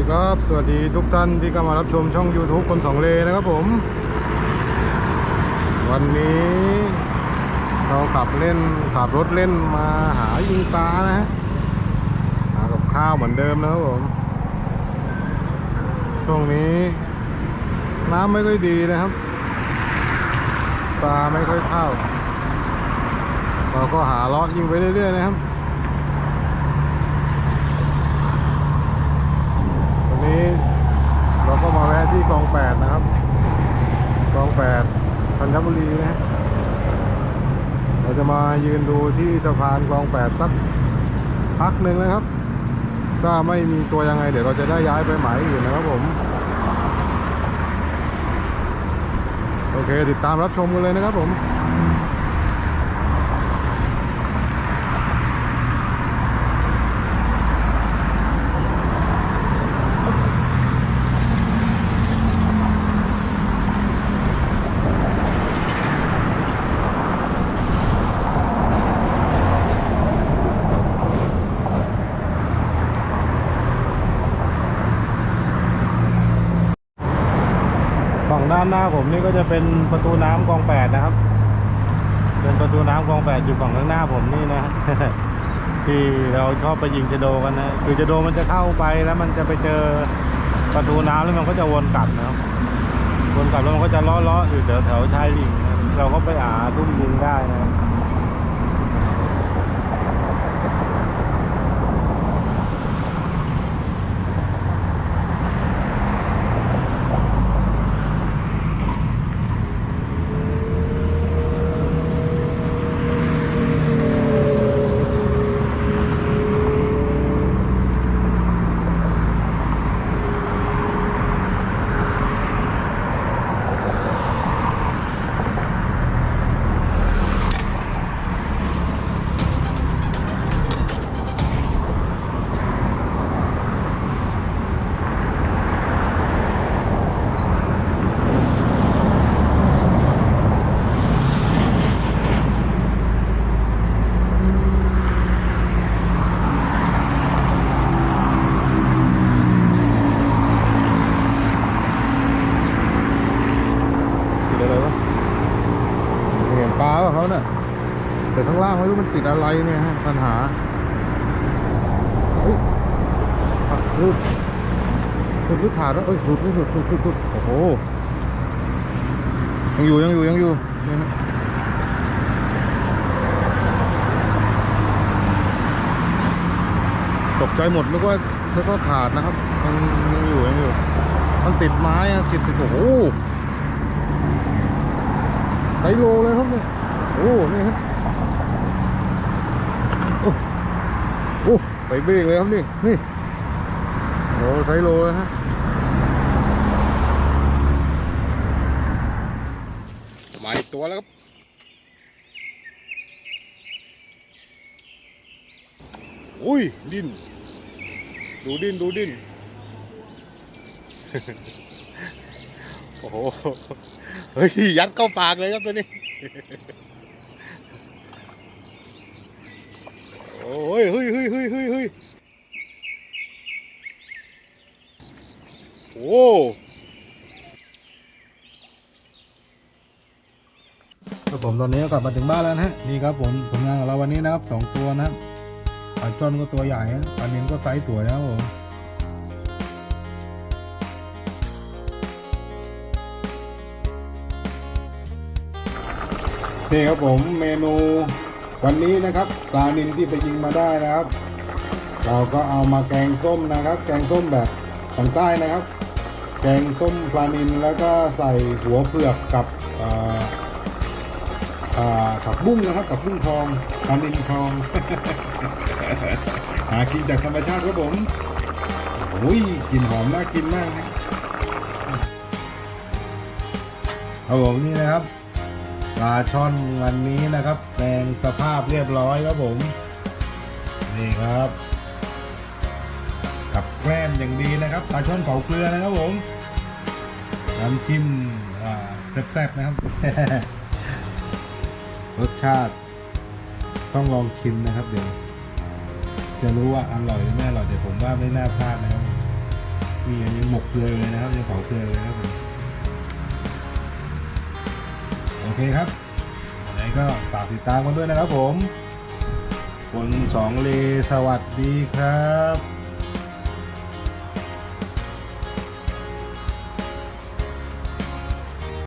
ดีครับ สวัสดีทุกท่านที่เข้ามารับชมช่อง YouTube คนสองเลนะครับผม วันนี้เราขับเล่นขับรถเล่นมาหายิงปลานะฮะหากับข้าวเหมือนเดิมนะครับผม ช่วงนี้ น้ำไม่ค่อยดีนะครับ ปลาไม่ค่อยเข้า เราก็หาเลาะยิงไปเรื่อยๆนะครับ วันนี้เราก็มาแวะที่คลองแปดนะครับคลองแปด ธัญบุรีนะฮะเราจะมายืนดูที่สะพานคลองแปดสักพักหนึ่งนะครับ ถ้าไม่มีตัวยังไง เดี๋ยวเราจะได้ย้ายไปหมายอื่นนะครับผม โอเค ติดตามรับชมกันเลยนะครับผม ด้านหน้าผมนี่ก็จะเป็นประตูน้ำคลองแปดนะครับ เป็นประตูน้ำคลองแปดอยู่ฝั่งข้างหน้าผมนี่นะที่เราชอบไปยิงจะโดกันนะคือจะโดมันจะเข้าไปแล้วมันจะไปเจอประตูน้ำแล้วมันก็จะวนกลับนะครับวนกลับแล้วมันก็จะล้อล้อๆอยู่แถวแถวชายลิงเราก็ไปหาทุ่มยิงได้นะครับ ติดอะไรวะไม่เห็นปลาป่ะเขาเนี่ยแต่ข้างล่าง ไม่รู้มันติดอะไรเนี่ยฮะปัญหาเฮ้ยอะหลุดหลุดหรือขาดแล้วเอ้ยหลุดไม่หลุดหลุดหลุดหลุดโอ้โหยังอยู่ยังอยู่ยังอยู่เนี่ยฮะตกใจหมดนึกว่านึกว่าขาดนะครับยังยังอยู่ยังอยู่มันติดไม้อะติดติดโอ้โหไซโลเลยครับเนี่ยโอ้นี่ครับ โอ้โอ้ ไปเบรกเลยครับนี่นี่โอ้ไซโลเลยฮะมาอีกตัวแล้วครับอุ้ยดิ้นดูดิ้นดูดิ้นโอ้โหเฮ้ยยัดเข้าปากเลยครับตัวนี้ อ้ยเฮ้ยเฮ้ยเฮ้ยเฮ้ยเฮ้ยโอ้ครับผมตอนนี้ก็กลับมาถึงบ้านแล้วนะฮะนี่ครับผมผลงานของเราวันนี้นะครับสองตัวนะครับปลาจ้อนก็ตัวใหญ่ฮะปลาเนียนก็ไซส์สวยนะครับผมนี่ครับผมเมนู วันนี้นะครับปลานินที่ไปยิงมาได้นะครับ เราก็เอามาแกงส้มนะครับ แกงส้มแบบทางใต้นะครับ แกงส้มปลานินแล้วก็ใส่หัวเผือกกับถักบุ้งนะครับผักบุ้งทองปลานินทองหากินจากธรรมชาติครับผมโอ้ยกลิ่นหอมน่ากินมากนะครับครับผมนี่นะครับ ปลาช่อนวันนี้นะครับแปลงสภาพเรียบร้อยครับผม นี่ครับ กับแกล้มอย่างดีนะครับปลาช่อนเผาเกลือนะครับผมน้ำจิ้มแซ่บๆนะครับ รสชาติต้องลองชิมนะครับเดี๋ยวจะรู้ว่าอร่อยหรือไม่อร่อยแต่ผมว่าไม่น่าพลาดนะครับนนี่ยังหมกเกลือเลยนะครับยังเผาเกลือเลยนะครับผม อเคครับยังไรก็ฝากติดตามกันด้วยนะครับผมคนสองเลสวัสดีครับ